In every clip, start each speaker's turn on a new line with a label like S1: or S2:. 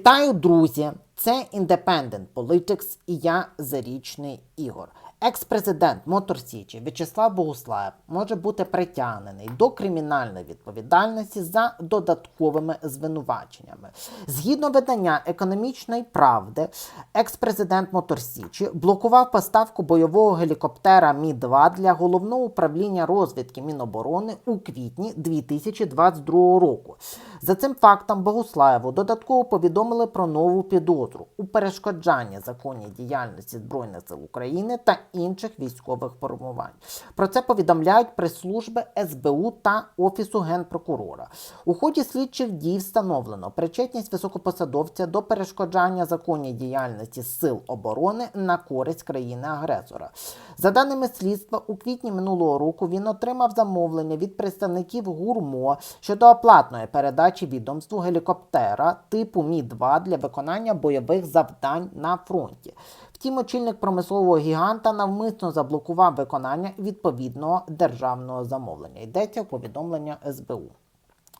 S1: Вітаю, друзі! Це Independent Politics і я Зарічний Ігор. Екс-президент Моторсічі В'ячеслав Богуслаєв може бути притягнений до кримінальної відповідальності за додатковими звинуваченнями. Згідно видання економічної правди, екс-президент Моторсічі блокував поставку бойового гелікоптера Мі-2 для головного управління розвідки Міноборони у квітні 2022 року. За цим фактом Богуслаєву додатково повідомили про нову підозру у перешкоджанні законній діяльності Збройних сил України та інших військових формувань. Про це повідомляють прес-служби СБУ та Офісу генпрокурора. У ході слідчих дій встановлено причетність високопосадовця до перешкоджання законній діяльності сил оборони на користь країни-агресора. За даними слідства, у квітні минулого року він отримав замовлення від представників ГУРМО щодо оплатної передачі відомству гелікоптера типу Мі-2 для виконання бойових завдань на фронті. Втім, очільник промислового гіганта навмисно заблокував виконання відповідного державного замовлення. Йдеться повідомлення СБУ.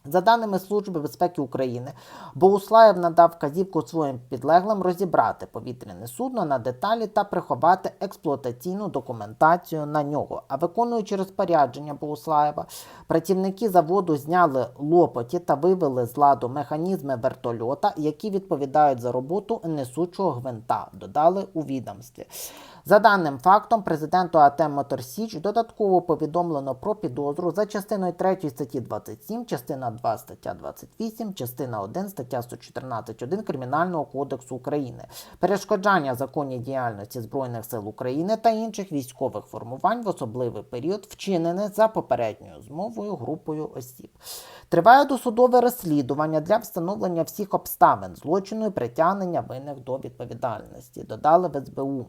S1: За даними Служби безпеки України, Богуслаєв надав вказівку своїм підлеглим розібрати повітряне судно на деталі та приховати експлуатаційну документацію на нього. А виконуючи розпорядження Богуслаєва, працівники заводу зняли лопоті та вивели з ладу механізми вертольота, які відповідають за роботу несучого гвинта, додали у відомстві. За даним фактом, президенту АТ Мотор Січ додатково повідомлено про підозру за частиною 3 статті 27, частина 2 стаття 28, частина 1 стаття 114.1 Кримінального кодексу України, перешкоджання законній діяльності Збройних сил України та інших військових формувань в особливий період, вчинене за попередньою змовою групою осіб. Триває досудове розслідування для встановлення всіх обставин злочину і притягнення винних до відповідальності, додали в СБУ.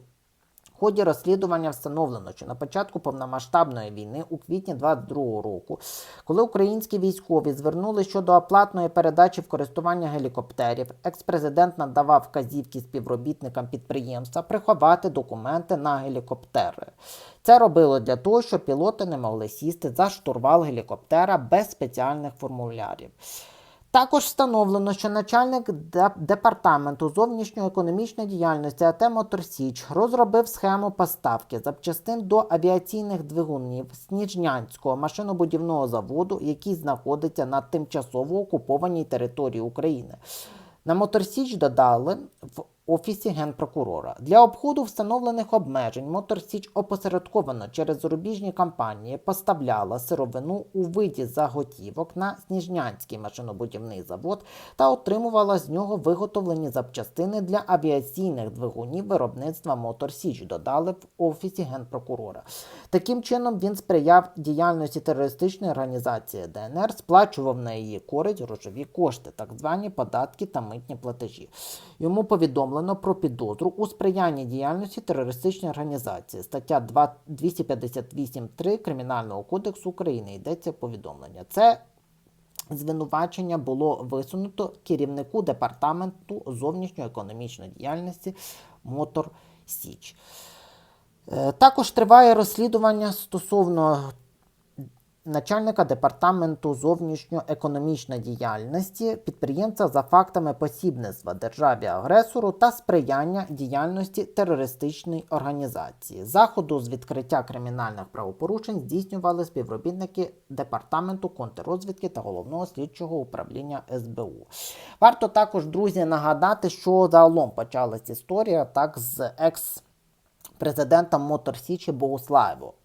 S1: Ході розслідування встановлено, що на початку повномасштабної війни у квітні 2022 року, коли українські військові звернули щодо оплатної передачі в користування гелікоптерів, екс-президент надавав вказівки співробітникам підприємства приховати документи на гелікоптери. Це робило для того, щоб пілоти не могли сісти за штурвал гелікоптера без спеціальних формулярів. Також встановлено, що начальник деп- департаменту зовнішньоекономічної діяльності АТ «Моторсіч» розробив схему поставки запчастин до авіаційних двигунів Сніжнянського машинобудівного заводу, який знаходиться на тимчасово окупованій території України. На Моторсіч додали в Офісі генпрокурора для обходу встановлених обмежень Моторсіч опосередковано через зарубіжні компанії поставляла сировину у виді заготівок на Сніжнянський машинобудівний завод та отримувала з нього виготовлені запчастини для авіаційних двигунів виробництва Моторсіч. Додали в Офісі генпрокурора. Таким чином він сприяв діяльності терористичної організації ДНР, сплачував на її користь грошові кошти, так звані податки та митні платежі. Йому повідомлено про підозру у сприянні діяльності терористичної організації. Стаття 258.3 Кримінального кодексу України йдеться повідомлення. Це звинувачення було висунуто керівнику департаменту зовнішньоекономічної діяльності Мотор Січ. Е, Також триває розслідування стосовно начальника департаменту зовнішньоекономічної діяльності підприємця за фактами посібництва державі агресору та сприяння діяльності терористичної організації. Заходу з відкриття кримінальних правопорушень здійснювали співробітники департаменту контррозвідки та головного слідчого управління СБУ. Варто також, друзі, нагадати, що загалом почалась історія так з екс президентом Мотор Січі.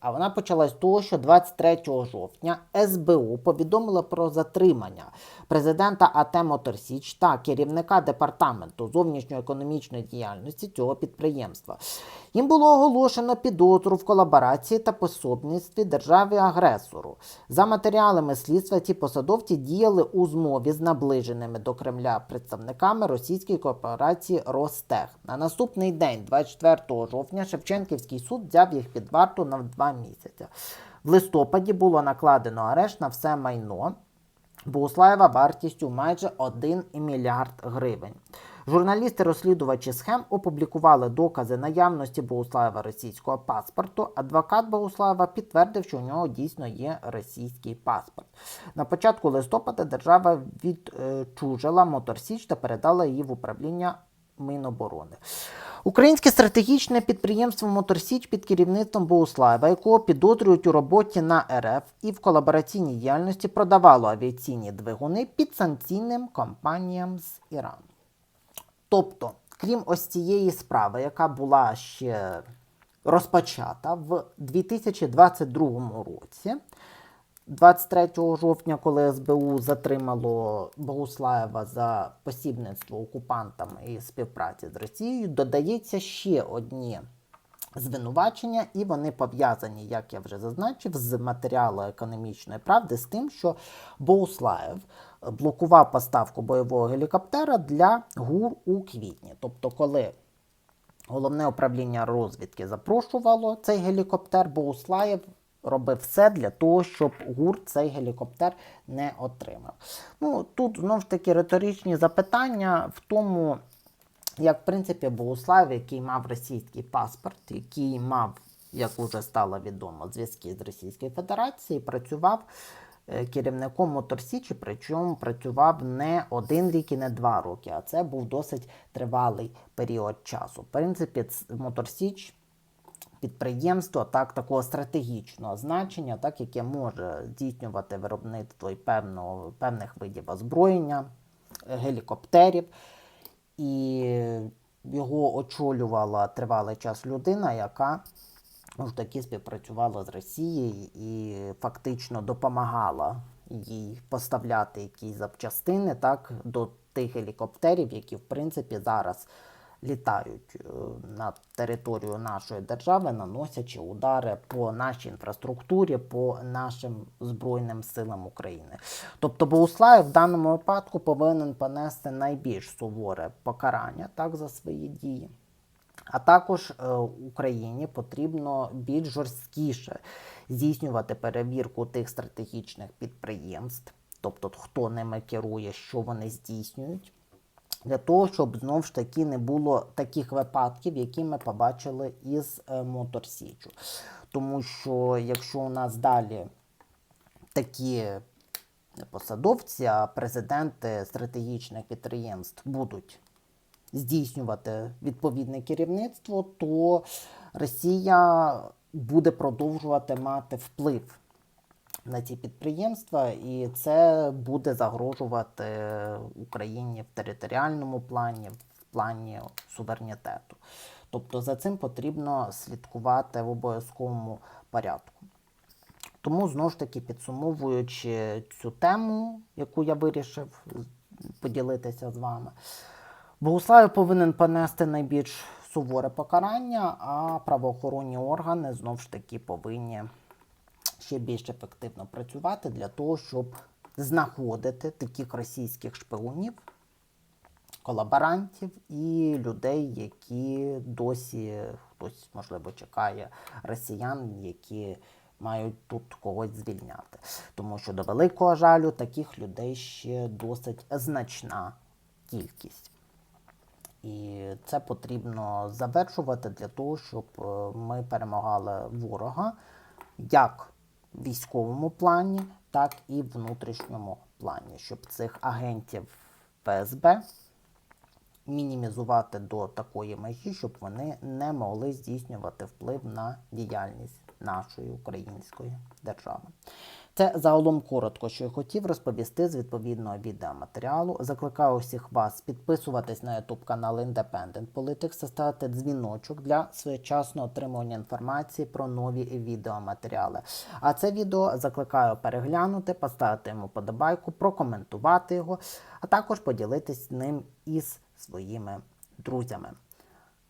S1: А вона почалась з того, що 23 жовтня СБУ повідомила про затримання президента АТ Мотор Січ та керівника департаменту зовнішньоекономічної діяльності цього підприємства. Їм було оголошено підозру в колаборації та пособництві державі агресору. За матеріалами слідства ці посадовці діяли у змові з наближеними до Кремля представниками російської корпорації Ростех. На наступний день, 24 жовтня, Шевченківський суд взяв їх під варту на два місяці. В листопаді було накладено арешт на все майно. Богуслаєва вартістю майже 1 мільярд гривень. Журналісти-розслідувачі схем опублікували докази наявності Богуслаєва російського паспорту. Адвокат Богуслаєва підтвердив, що у нього дійсно є російський паспорт. На початку листопада держава відчужила Моторсіч та передала її в управління Міноборони. Українське стратегічне підприємство Моторсіч під керівництвом Богуслаєва, якого підозрюють у роботі на РФ і в колабораційній діяльності продавало авіаційні двигуни підсанкційним компаніям з Ірану. Тобто, крім ось цієї справи, яка була ще розпочата в 2022 році, 23 жовтня, коли СБУ затримало Богуслаєва за посібництво окупантам і співпраці з Росією, додається ще одні звинувачення, і вони пов'язані, як я вже зазначив, з матеріалу економічної правди, з тим, що Богуслаєв блокував поставку бойового гелікоптера для ГУР у квітні. Тобто, коли Головне управління розвідки запрошувало цей гелікоптер. Богуслаєв робив все для того, щоб ГУР цей гелікоптер не отримав. Ну тут знову ж таки риторичні запитання в тому, як в принципі Богуслав, який мав російський паспорт, який мав, як вже стало відомо, зв'язки з Російською Федерацією, працював е, керівником Моторсічі, причому працював не один рік і не два роки, а це був досить тривалий період часу. В принципі, Моторсіч підприємство так, такого стратегічного значення, так, яке може здійснювати виробництво певного, певних видів озброєння, гелікоптерів. І його очолювала тривалий час людина, яка ж таки співпрацювала з Росією і фактично допомагала їй поставляти якісь запчастини так, до тих гелікоптерів, які в принципі зараз літають е, на територію нашої держави, наносячи удари по нашій інфраструктурі, по нашим Збройним силам України. Тобто Богуслаєв в даному випадку повинен понести найбільш суворе покарання так, за свої дії. А також е, Україні потрібно більш жорсткіше здійснювати перевірку тих стратегічних підприємств, тобто хто ними керує, що вони здійснюють, для того, щоб знов ж таки не було таких випадків, які ми побачили із е, Моторсічу. Тому що якщо у нас далі такі посадовці, а президенти стратегічних підприємств будуть здійснювати відповідне керівництво, то Росія буде продовжувати мати вплив на ці підприємства, і це буде загрожувати Україні в територіальному плані, в плані суверенітету. Тобто за цим потрібно слідкувати в обов'язковому порядку. Тому знову ж таки підсумовуючи цю тему, яку я вирішив поділитися з вами, Богуславів повинен понести найбільш суворе покарання, а правоохоронні органи знову ж таки повинні ще більш ефективно працювати для того, щоб знаходити таких російських шпигунів, колаборантів і людей, які досі хтось, можливо, чекає росіян, які мають тут когось звільняти. Тому що до великого жалю таких людей ще досить значна кількість. І це потрібно завершувати для того, щоб е, ми перемагали ворога як військовому плані, так і внутрішньому плані, щоб цих агентів ФСБ мінімізувати до такої межі, щоб вони не могли здійснювати вплив на діяльність нашої української держави. Це загалом коротко, що я хотів розповісти з відповідного відеоматеріалу. Закликаю всіх вас підписуватись на YouTube канал Independent Politics та ставити дзвіночок для своєчасного отримування інформації про нові відеоматеріали. А це відео закликаю переглянути, поставити йому подобайку, прокоментувати його, а також поділитись ним із своїми друзями.